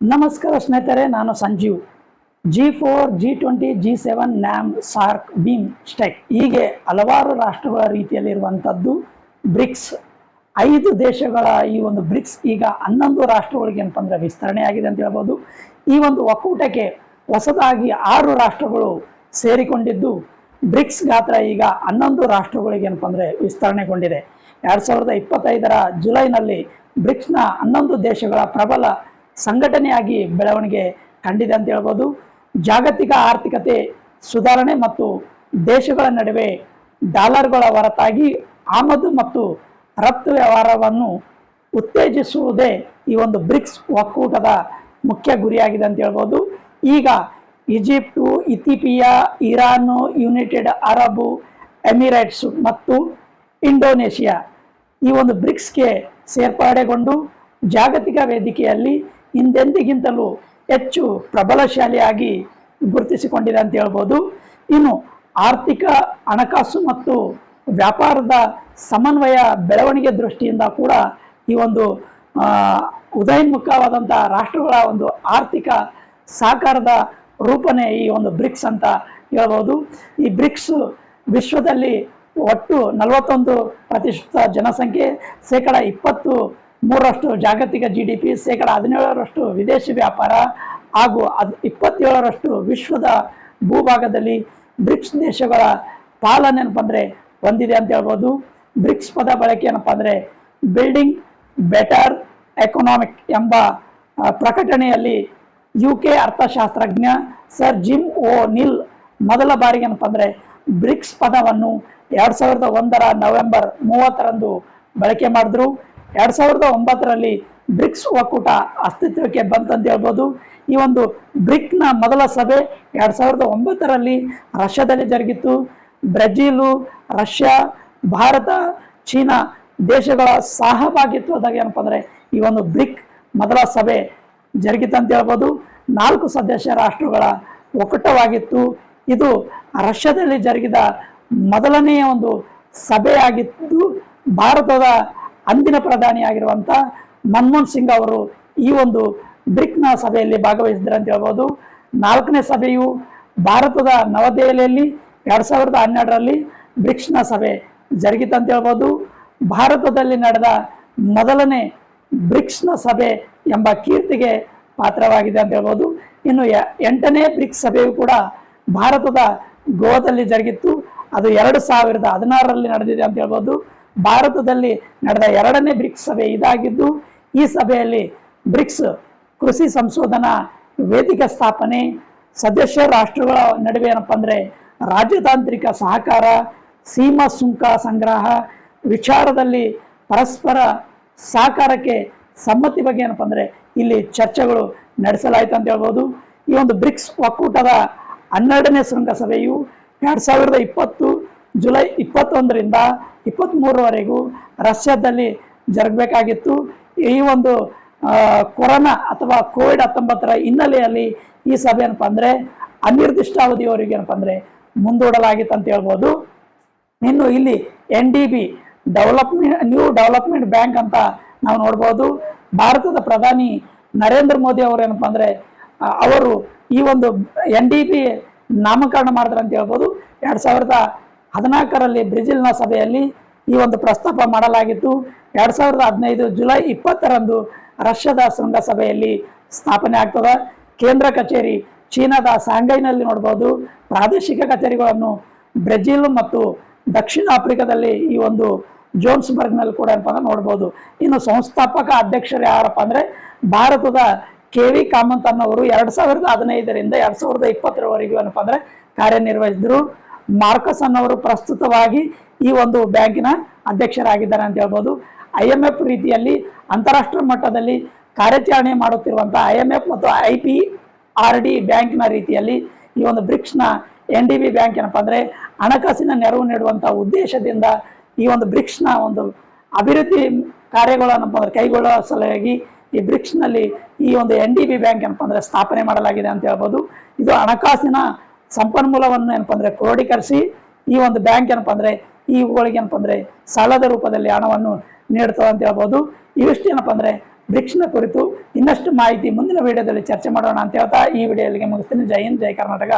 ನಮಸ್ಕಾರ ಸ್ನೇಹಿತರೆ, ನಾನು Sanjeev. G four G twenty G seven NAM SAARC BIMSTEC ಹೀಗೆ ಹಲವಾರು ರಾಷ್ಟ್ರಗಳ ರೀತಿಯಲ್ಲಿರುವಂಥದ್ದು ಬ್ರಿಕ್ಸ್. ಐದು ದೇಶಗಳ ಈ ಒಂದು ಬ್ರಿಕ್ಸ್ ಈಗ ಹನ್ನೊಂದು ರಾಷ್ಟ್ರಗಳಿಗೆ ಅಂತಂದರೆ ಅಂದರೆ ವಿಸ್ತರಣೆ ಆಗಿದೆ ಅಂತ ಹೇಳ್ಬೋದು. ಈ ಒಂದು ಒಕ್ಕೂಟಕ್ಕೆ ಹೊಸದಾಗಿ ಆರು ರಾಷ್ಟ್ರಗಳು ಸೇರಿಕೊಂಡಿದ್ದು ಬ್ರಿಕ್ಸ್ ಗಾತ್ರ ಈಗ ಹನ್ನೊಂದು ರಾಷ್ಟ್ರಗಳಿಗೆ ಅಂದರೆ ವಿಸ್ತರಣೆಗೊಂಡಿದೆ. ಎರಡು ಸಾವಿರದ ಇಪ್ಪತ್ತೈದರ ಜುಲೈನಲ್ಲಿ ಬ್ರಿಕ್ಸ್ನ ಹನ್ನೊಂದು ದೇಶಗಳ ಪ್ರಬಲ ಸಂಘಟನೆಯಾಗಿ ಬೆಳವಣಿಗೆ ಕಂಡಿದೆ ಅಂತ ಹೇಳ್ಬೋದು. ಜಾಗತಿಕ ಆರ್ಥಿಕತೆ ಸುಧಾರಣೆ ಮತ್ತು ದೇಶಗಳ ನಡುವೆ ಡಾಲರ್ಗಳ ಹೊರತಾಗಿ ಆಮದು ಮತ್ತು ರಫ್ತು ವ್ಯವಹಾರವನ್ನು ಉತ್ತೇಜಿಸುವುದೇ ಈ ಒಂದು ಬ್ರಿಕ್ಸ್ ಒಕ್ಕೂಟದ ಮುಖ್ಯ ಗುರಿಯಾಗಿದೆ ಅಂತ ಹೇಳ್ಬೋದು. ಈಗ Egypt Ethiopia Iran, United Arab Emirates ಮತ್ತು ಇಂಡೋನೇಷಿಯಾ ಈ ಒಂದು ಬ್ರಿಕ್ಸ್ಗೆ ಸೇರ್ಪಡೆಗೊಂಡು ಜಾಗತಿಕ ವೇದಿಕೆಯಲ್ಲಿ ಹಿಂದೆಂದಿಗಿಂತಲೂ ಹೆಚ್ಚು ಪ್ರಬಲಶಾಲಿಯಾಗಿ ಗುರುತಿಸಿಕೊಂಡಿದೆ ಅಂತ ಹೇಳ್ಬೋದು. ಇನ್ನು ಆರ್ಥಿಕ ಹಣಕಾಸು ಮತ್ತು ವ್ಯಾಪಾರದ ಸಮನ್ವಯ ಬೆಳವಣಿಗೆ ದೃಷ್ಟಿಯಿಂದ ಕೂಡ ಈ ಒಂದು ಉದಯನ್ಮುಖವಾದಂಥ ರಾಷ್ಟ್ರಗಳ ಒಂದು ಆರ್ಥಿಕ ಸಹಕಾರದ ರೂಪನೆ ಈ ಒಂದು ಬ್ರಿಕ್ಸ್ ಅಂತ ಹೇಳ್ಬೋದು. ಈ ಬ್ರಿಕ್ಸ್ ವಿಶ್ವದಲ್ಲಿ ಒಟ್ಟು ನಲವತ್ತೊಂದು ಪ್ರತಿಶತ ಜನಸಂಖ್ಯೆ, ಶೇಕಡ ಇಪ್ಪತ್ತು ಮೂರರಷ್ಟು ಜಾಗತಿಕ ಜಿ ಡಿ ಪಿ ಶೇಕಡ ಹದಿನೇಳರಷ್ಟು ವಿದೇಶಿ ವ್ಯಾಪಾರ ಹಾಗೂ ಅದು ಇಪ್ಪತ್ತೇಳರಷ್ಟು ವಿಶ್ವದ ಭೂಭಾಗದಲ್ಲಿ ಬ್ರಿಕ್ಸ್ ದೇಶಗಳ ಪಾಲನೆ ಏನಪ್ಪ ಅಂದರೆ ಹೊಂದಿದೆ ಅಂತ ಹೇಳ್ಬೋದು. ಬ್ರಿಕ್ಸ್ ಪದ ಬಳಕೆ ಏನಪ್ಪ ಅಂದರೆ ಬಿಲ್ಡಿಂಗ್ ಬೆಟರ್ ಎಕನಾಮಿಕ್ ಎಂಬ ಪ್ರಕಟಣೆಯಲ್ಲಿ ಯು ಕೆ ಅರ್ಥಶಾಸ್ತ್ರಜ್ಞ ಸರ್ ಜಿಮ್ ಓ ನಿಲ್ ಮೊದಲ ಬಾರಿಗೆ ಏನಪ್ಪ ಅಂದರೆ ಬ್ರಿಕ್ಸ್ ಪದವನ್ನು ಎರಡು ಸಾವಿರದ ಒಂದರ ನವೆಂಬರ್ ಮೂವತ್ತರಂದು ಬಳಕೆ ಮಾಡಿದ್ರು. ಎರಡು ಸಾವಿರದ ಒಂಬತ್ತರಲ್ಲಿ ಬ್ರಿಕ್ಸ್ ಒಕ್ಕೂಟ ಅಸ್ತಿತ್ವಕ್ಕೆ ಬಂತಂತ ಹೇಳ್ಬೋದು. ಈ ಒಂದು ಬ್ರಿಕ್ನ ಮೊದಲ ಸಭೆ ಎರಡು ಸಾವಿರದ ಒಂಬತ್ತರಲ್ಲಿ ರಷ್ಯಾದಲ್ಲಿ ಜರುಗಿತ್ತು. ಬ್ರೆಜಿಲು, ರಷ್ಯಾ, ಭಾರತ, ಚೀನಾ ದೇಶಗಳ ಸಹಭಾಗಿತ್ವದಾಗ ಏನಪ್ಪ ಅಂದರೆ ಈ ಒಂದು ಬ್ರಿಕ್ ಮೊದಲ ಸಭೆ ಜರುಗಿತಂತ ಹೇಳ್ಬೋದು. ನಾಲ್ಕು ಸದಸ್ಯ ರಾಷ್ಟ್ರಗಳ ಒಕ್ಕೂಟವಾಗಿತ್ತು. ಇದು ರಷ್ಯಾದಲ್ಲಿ ಜರುಗಿದ ಮೊದಲನೆಯ ಒಂದು ಸಭೆಯಾಗಿದ್ದು ಭಾರತದ ಅಂದಿನ ಪ್ರಧಾನಿಯಾಗಿರುವಂಥ ಮನಮೋಹನ್ ಸಿಂಗ್ ಅವರು ಈ ಒಂದು ಬ್ರಿಕ್ನ ಸಭೆಯಲ್ಲಿ ಭಾಗವಹಿಸಿದ್ರು ಅಂತ ಹೇಳ್ಬೋದು. ನಾಲ್ಕನೇ ಸಭೆಯು ಭಾರತದ ನವದೆಹಲಿಯಲ್ಲಿ ಎರಡು ಸಾವಿರದ ಹನ್ನೆರಡರಲ್ಲಿ ಬ್ರಿಕ್ಸ್ನ ಸಭೆ ಜರುಗಿತಂತ ಹೇಳ್ಬೋದು. ಭಾರತದಲ್ಲಿ ನಡೆದ ಮೊದಲನೇ ಬ್ರಿಕ್ಸ್ನ ಸಭೆ ಎಂಬ ಕೀರ್ತಿಗೆ ಪಾತ್ರವಾಗಿದೆ ಅಂತ ಹೇಳ್ಬೋದು. ಇನ್ನು ಎಂಟನೇ ಬ್ರಿಕ್ಸ್ ಸಭೆಯು ಕೂಡ ಭಾರತದ ಗೋವಾದಲ್ಲಿ ಜರುಗಿತ್ತು. ಅದು ಎರಡು ಸಾವಿರದ ಹದಿನಾರರಲ್ಲಿ ನಡೆದಿದೆ ಅಂತ ಹೇಳ್ಬೋದು. ಭಾರತದಲ್ಲಿ ನಡೆದ ಎರಡನೇ ಬ್ರಿಕ್ಸ್ ಸಭೆ ಇದಾಗಿದ್ದು, ಈ ಸಭೆಯಲ್ಲಿ ಬ್ರಿಕ್ಸ್ ಕೃಷಿ ಸಂಶೋಧನಾ ವೇದಿಕೆ ಸ್ಥಾಪನೆ, ಸದಸ್ಯ ರಾಷ್ಟ್ರಗಳ ನಡುವೆ ಏನಪ್ಪ ಅಂದರೆ ರಾಜತಾಂತ್ರಿಕ ಸಹಕಾರ, ಸೀಮಾ ಸುಂಕ ಸಂಗ್ರಹ, ವಿಚಾರದಲ್ಲಿ ಪರಸ್ಪರ ಸಹಕಾರಕ್ಕೆ ಸಮ್ಮತಿ ಬಗ್ಗೆ ಏನಪ್ಪ ಅಂದರೆ ಇಲ್ಲಿ ಚರ್ಚೆಗಳು ನಡೆಸಲಾಯಿತು ಅಂತ ಹೇಳ್ಬೋದು. ಈ ಒಂದು ಬ್ರಿಕ್ಸ್ ಒಕ್ಕೂಟದ ಹನ್ನೆರಡನೇ ಶೃಂಗಸಭೆಯು ಎರಡು ಸಾವಿರದ ಇಪ್ಪತ್ತು ಜುಲೈ ಇಪ್ಪತ್ತೊಂದರಿಂದ ಇಪ್ಪತ್ತ್ಮೂರವರೆಗೂ ರಷ್ಯಾದಲ್ಲಿ ಜರುಗಬೇಕಾಗಿತ್ತು. ಈ ಒಂದು ಕೊರೋನಾ ಅಥವಾ ಕೋವಿಡ್ ಹತ್ತೊಂಬತ್ತರ ಹಿನ್ನೆಲೆಯಲ್ಲಿ ಈ ಸಭೆ ಏನಪ್ಪ ಅಂದರೆ ಅನಿರ್ದಿಷ್ಟಾವಧಿಯವರೆಗೆ ಏನಪ್ಪ ಅಂದರೆ ಮುಂದೂಡಲಾಗಿತ್ತು ಅಂತ ಹೇಳ್ಬೋದು. ಇನ್ನು ಇಲ್ಲಿ N D B development, new development bank ಅಂತ ನಾವು ನೋಡ್ಬೋದು. ಭಾರತದ ಪ್ರಧಾನಿ ನರೇಂದ್ರ ಮೋದಿ ಅವರು ಏನಪ್ಪ ಅಂದರೆ ಅವರು ಈ ಒಂದು ಎನ್ ಡಿ ಬಿ ನಾಮಕರಣ ಮಾಡಿದ್ರು ಅಂತ ಹೇಳ್ಬೋದು. ಎರಡು ಸಾವಿರದ ಹದಿನಾಲ್ಕರಲ್ಲಿ ಬ್ರೆಜಿಲ್ನ ಸಭೆಯಲ್ಲಿ ಈ ಒಂದು ಪ್ರಸ್ತಾಪ ಮಾಡಲಾಗಿತ್ತು. ಎರಡು ಸಾವಿರದ ಹದಿನೈದು ಜುಲೈ ಇಪ್ಪತ್ತರಂದು ರಷ್ಯಾದ ಶೃಂಗಸಭೆಯಲ್ಲಿ ಸ್ಥಾಪನೆ ಆಗ್ತದೆ. ಕೇಂದ್ರ ಕಚೇರಿ ಚೀನಾದ ಸಾಂಗೈನಲ್ಲಿ ನೋಡ್ಬೋದು. ಪ್ರಾದೇಶಿಕ ಕಚೇರಿಗಳನ್ನು ಬ್ರೆಜಿಲ್ ಮತ್ತು ದಕ್ಷಿಣ ಆಫ್ರಿಕಾದಲ್ಲಿ ಈ ಒಂದು ಜೋನ್ಸ್ಬರ್ಗ್ನಲ್ಲಿ ಕೂಡ ಏನಪ್ಪ ನೋಡ್ಬೋದು. ಇನ್ನು ಸಂಸ್ಥಾಪಕ ಅಧ್ಯಕ್ಷರು ಯಾರಪ್ಪ ಅಂದರೆ ಭಾರತದ ಕೆ ವಿ ಕಾಮಂತ್ ಅನ್ನೋರು ಎರಡು ಸಾವಿರದ ಹದಿನೈದರಿಂದ ಎರಡು ಸಾವಿರದ ಇಪ್ಪತ್ತರವರೆಗೂ ಏನಪ್ಪ ಅಂದರೆ ಕಾರ್ಯನಿರ್ವಹಿಸಿದ್ರು. ಮಾರ್ಕಸ್ ಅನ್ನೋರು ಪ್ರಸ್ತುತವಾಗಿ ಈ ಒಂದು ಬ್ಯಾಂಕಿನ ಅಧ್ಯಕ್ಷರಾಗಿದ್ದಾರೆ ಅಂತ ಹೇಳ್ಬೋದು. ಐ ಎಂ ಎಫ್ ರೀತಿಯಲ್ಲಿ ಅಂತಾರಾಷ್ಟ್ರೀಯ ಮಟ್ಟದಲ್ಲಿ ಕಾರ್ಯಾಚರಣೆ ಮಾಡುತ್ತಿರುವಂಥ ಐ ಎಂ ಎಫ್ ಮತ್ತು ಐ ಪಿ ಆರ್ ಡಿ ಬ್ಯಾಂಕಿನ ರೀತಿಯಲ್ಲಿ ಈ ಒಂದು ಬ್ರಿಕ್ಸ್ನ ಎನ್ ಡಿ ಬಿ ಬ್ಯಾಂಕ್ ಏನಪ್ಪ ಅಂದರೆ ಹಣಕಾಸಿನ ನೆರವು ನೀಡುವಂಥ ಉದ್ದೇಶದಿಂದ ಈ ಒಂದು ಬ್ರಿಕ್ಸ್ನ ಒಂದು ಅಭಿವೃದ್ಧಿ ಕಾರ್ಯಗಳನ್ನಪ್ಪ ಅಂದರೆ ಕೈಗೊಳ್ಳುವ ಸಲುವಾಗಿ ಈ ಬ್ರಿಕ್ಸ್ನಲ್ಲಿ ಈ ಒಂದು ಎನ್ ಡಿ ಬಿ ಬ್ಯಾಂಕ್ ಏನಪ್ಪ ಅಂದರೆ ಸ್ಥಾಪನೆ ಮಾಡಲಾಗಿದೆ ಅಂತ ಹೇಳ್ಬೋದು. ಇದು ಹಣಕಾಸಿನ ಸಂಪನ್ಮೂಲವನ್ನು ಏನಪ್ಪ ಅಂದರೆ ಕ್ರೋಢೀಕರಿಸಿ ಈ ಒಂದು ಬ್ಯಾಂಕ್ ಏನಪ್ಪ ಅಂದರೆ ಇವುಗಳಿಗೆ ಏನಪ್ಪ ಅಂದರೆ ಸಾಲದ ರೂಪದಲ್ಲಿ ಹಣವನ್ನು ನೀಡ್ತದೆ ಅಂತ ಹೇಳ್ಬೋದು. ಇವಿಷ್ಟು ಏನಪ್ಪ ಅಂದರೆ ಬ್ರಿಕ್ಸ್ನ ಕುರಿತು ಇನ್ನಷ್ಟು ಮಾಹಿತಿ ಮುಂದಿನ ವಿಡಿಯೋದಲ್ಲಿ ಚರ್ಚೆ ಮಾಡೋಣ ಅಂತ ಹೇಳ್ತಾ ಈ ವಿಡಿಯೋಲ್ಲಿಗೆ ಮುಗಿಸ್ತೀನಿ. ಜೈ ಹಿಂದ್, ಜೈ ಕರ್ನಾಟಕ.